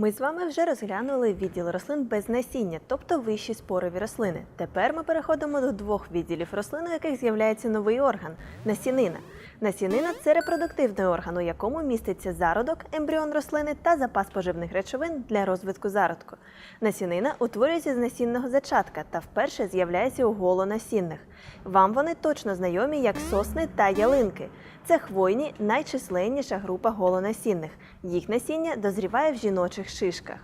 Ми з вами вже розглянули відділ рослин без насіння, тобто вищі спорові рослини. Тепер ми переходимо до двох відділів рослин, у яких з'являється новий орган насінина. Насінина це репродуктивний орган, у якому міститься зародок, ембріон рослини та запас поживних речовин для розвитку зародку. Насінина утворюється з насінного зачатка та вперше з'являється у голонасінних. Вам вони точно знайомі як сосни та ялинки. Це хвойні найчисленніша група голонасінних. Їх насіння дозріває в жіночих шишках.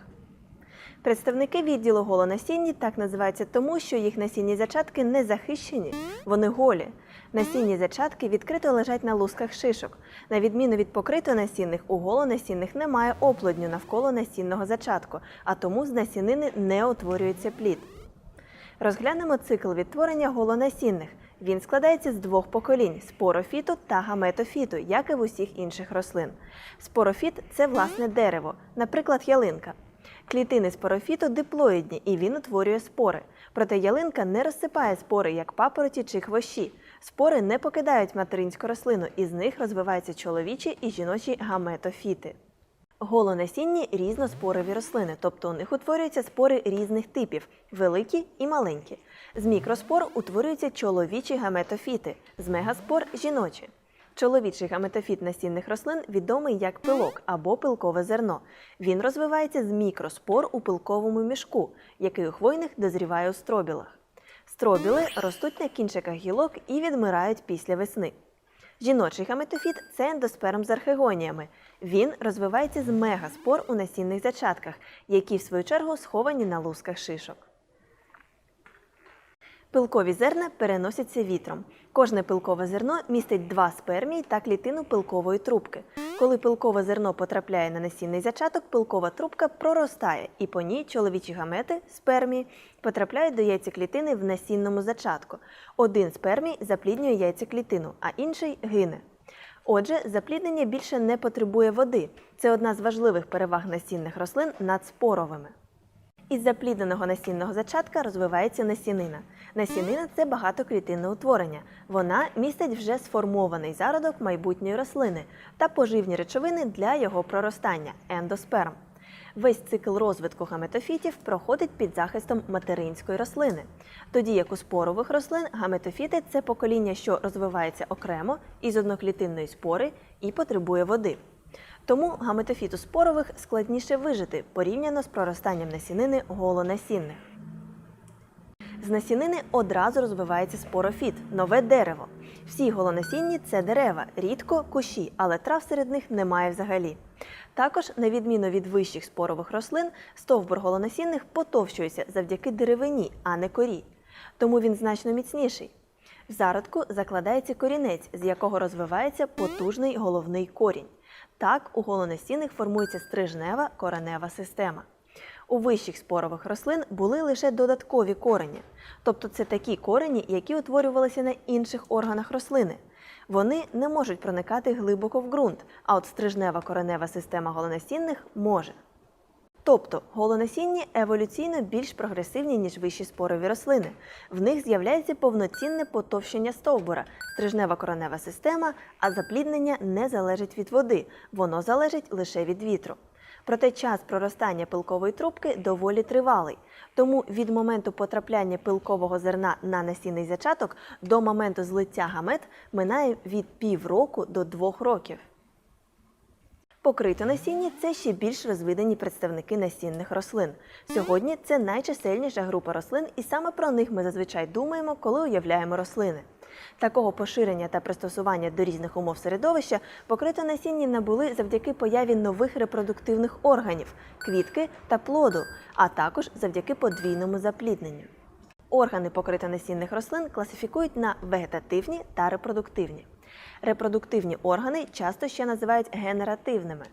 Представники відділу голонасінні так називаються тому, що їх насінні зачатки не захищені, вони голі. Насінні зачатки відкрито лежать на лусках шишок. На відміну від покритонасінних, у голонасінних немає оплодню навколо насінного зачатку, а тому з насінини не утворюється плід. Розглянемо цикл відтворення голонасінних. Він складається з двох поколінь спорофіту та гаметофіту, як і в усіх інших рослин. Спорофіт це власне дерево, наприклад, ялинка. Клітини спорофіту диплоїдні і він утворює спори. Проте ялинка не розсипає спори, як папороті чи хвощі. Спори не покидають материнську рослину, і з них розвиваються чоловічі і жіночі гаметофіти. Голонасінні різноспорові рослини, тобто у них утворюються спори різних типів великі і маленькі. З мікроспор утворюються чоловічі гаметофіти, з мегаспор жіночі. Чоловічий гаметофіт насінних рослин відомий як пилок або пилкове зерно. Він розвивається з мікроспор у пилковому мішку, який у хвойних дозріває у стробілах. Стробіли ростуть на кінчиках гілок і відмирають після весни. Жіночий гаметофіт це ендосперм з архегоніями. Він розвивається з мегаспор у насінних зачатках, які в свою чергу сховані на лусках шишок. Пилкові зерна переносяться вітром. Кожне пилкове зерно містить два спермії та клітину пилкової трубки. Коли пилкове зерно потрапляє на насінний зачаток, пилкова трубка проростає, і по ній чоловічі гамети спермії потрапляють до яйцеклітини в насінному зачатку. Один спермій запліднює яйцеклітину, а інший гине. Отже, запліднення більше не потребує води. Це одна з важливих переваг насінних рослин над споровими. Із заплідненого насінного зачатка розвивається насінина. Насінина це багатоклітинне утворення. Вона містить вже сформований зародок майбутньої рослини та поживні речовини для його проростання ендосперм. Весь цикл розвитку гаметофітів проходить під захистом материнської рослини. Тоді як у спорових рослин гаметофіти це покоління, що розвивається окремо із одноклітинної спори і потребує води. Тому гаметофіту спорових складніше вижити порівняно з проростанням насінини голонасінних. З насінини одразу розвивається спорофіт нове дерево. Всі голонасінні це дерева, рідко кущі, але трав серед них немає взагалі. Також, на відміну від вищих спорових рослин, стовбур голонасінних потовщується завдяки деревині, а не корі. Тому він значно міцніший. В зародку закладається корінець, з якого розвивається потужний головний корінь. Так, у голонастінних формується стрижнева коренева система. У вищих спорових рослин були лише додаткові корені, тобто це такі корені, які утворювалися на інших органах рослини. Вони не можуть проникати глибоко в ґрунт, а от стрижнева коренева система голонастінних може. Тобто голонасінні еволюційно більш прогресивні, ніж вищі спорові рослини. В них з'являється повноцінне потовщення стовбура, стрижнева коронева система, а запліднення не залежить від води, воно залежить лише від вітру. Проте час проростання пилкової трубки доволі тривалий, тому від моменту потрапляння пилкового зерна на насінний зачаток до моменту злиття гамет минає від півроку до двох років. Покритонасінні – це ще більш розвинені представники насінних рослин. Сьогодні це найчисельніша група рослин, і саме про них ми зазвичай думаємо, коли уявляємо рослини. Такого поширення та пристосування до різних умов середовища покритонасінні набули завдяки появі нових репродуктивних органів квітки та плоду, а також завдяки подвійному заплідненню. Органи покритонасінних рослин класифікують на вегетативні та репродуктивні. Репродуктивні органи часто ще називають генеративними.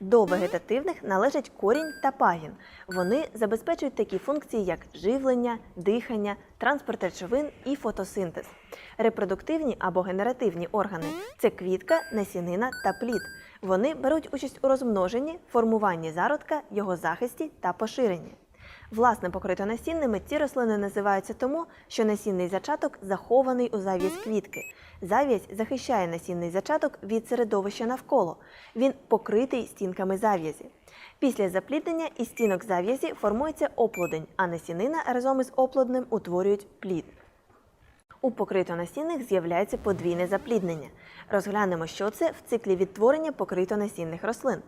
До вегетативних належать корінь та пагін. Вони забезпечують такі функції, як живлення, дихання, транспорт речовин і фотосинтез. Репродуктивні або генеративні органи це квітка, насінина та плід. Вони беруть участь у розмноженні, формуванні зародка, його захисті та поширенні. Власне, покритонасінними ці рослини називаються тому, що насінний зачаток захований у зав'язь квітки. Зав'язь захищає насінний зачаток від середовища навколо. Він покритий стінками зав'язі. Після запліднення із стінок зав'язі формується оплодень, а насінина разом із оплоднем утворюють плід. У покритонасінних з'являється подвійне запліднення. Розглянемо, що це в циклі відтворення покритонасінних рослин.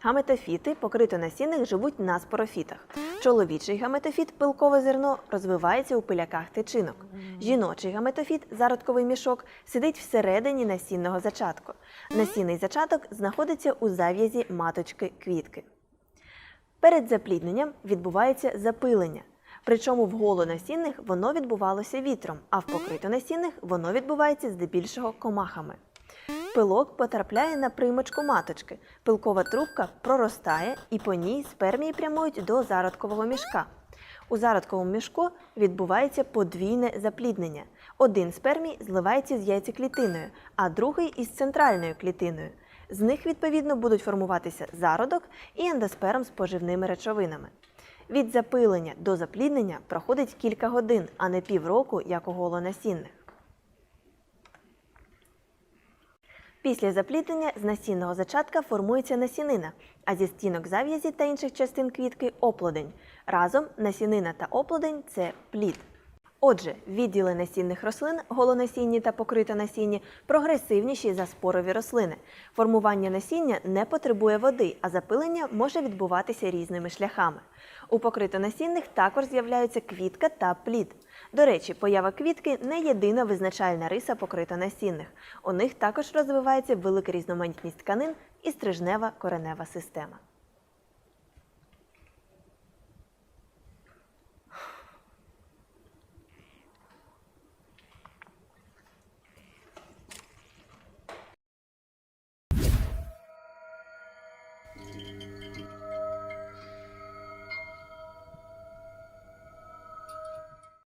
Гаметофіти покритонасінних живуть на спорофітах. Чоловічий гаметофіт пилкове зерно розвивається у пиляках тичинок. Жіночий гаметофіт зародковий мішок сидить всередині насінного зачатку. Насінний зачаток знаходиться у зав'язі маточки квітки. Перед заплідненням відбувається запилення. Причому в голонасінних воно відбувалося вітром, а в покритонасінних воно відбувається здебільшого комахами. Пилок потрапляє на приймочку маточки. Пилкова трубка проростає і по ній спермії прямують до зародкового мішка. У зародковому мішку відбувається подвійне запліднення. Один спермій зливається з яйцеклітиною, а другий із центральною клітиною. З них, відповідно, будуть формуватися зародок і ендосперм з поживними речовинами. Від запилення до запліднення проходить кілька годин, а не півроку, як у голонасінних. Після запліднення з насінного зачатка формується насінина, а зі стінок зав'язі та інших частин квітки оплодень. Разом насінина та оплодень це плід. Отже, відділи насінних рослин, голонасінні та покритонасінні, прогресивніші за спорові рослини. Формування насіння не потребує води, а запилення може відбуватися різними шляхами. У покритонасінних також з'являються квітка та плід. До речі, поява квітки не єдина визначальна риса покритонасінних. У них також розвивається велика різноманітність тканин і стрижнева коренева система.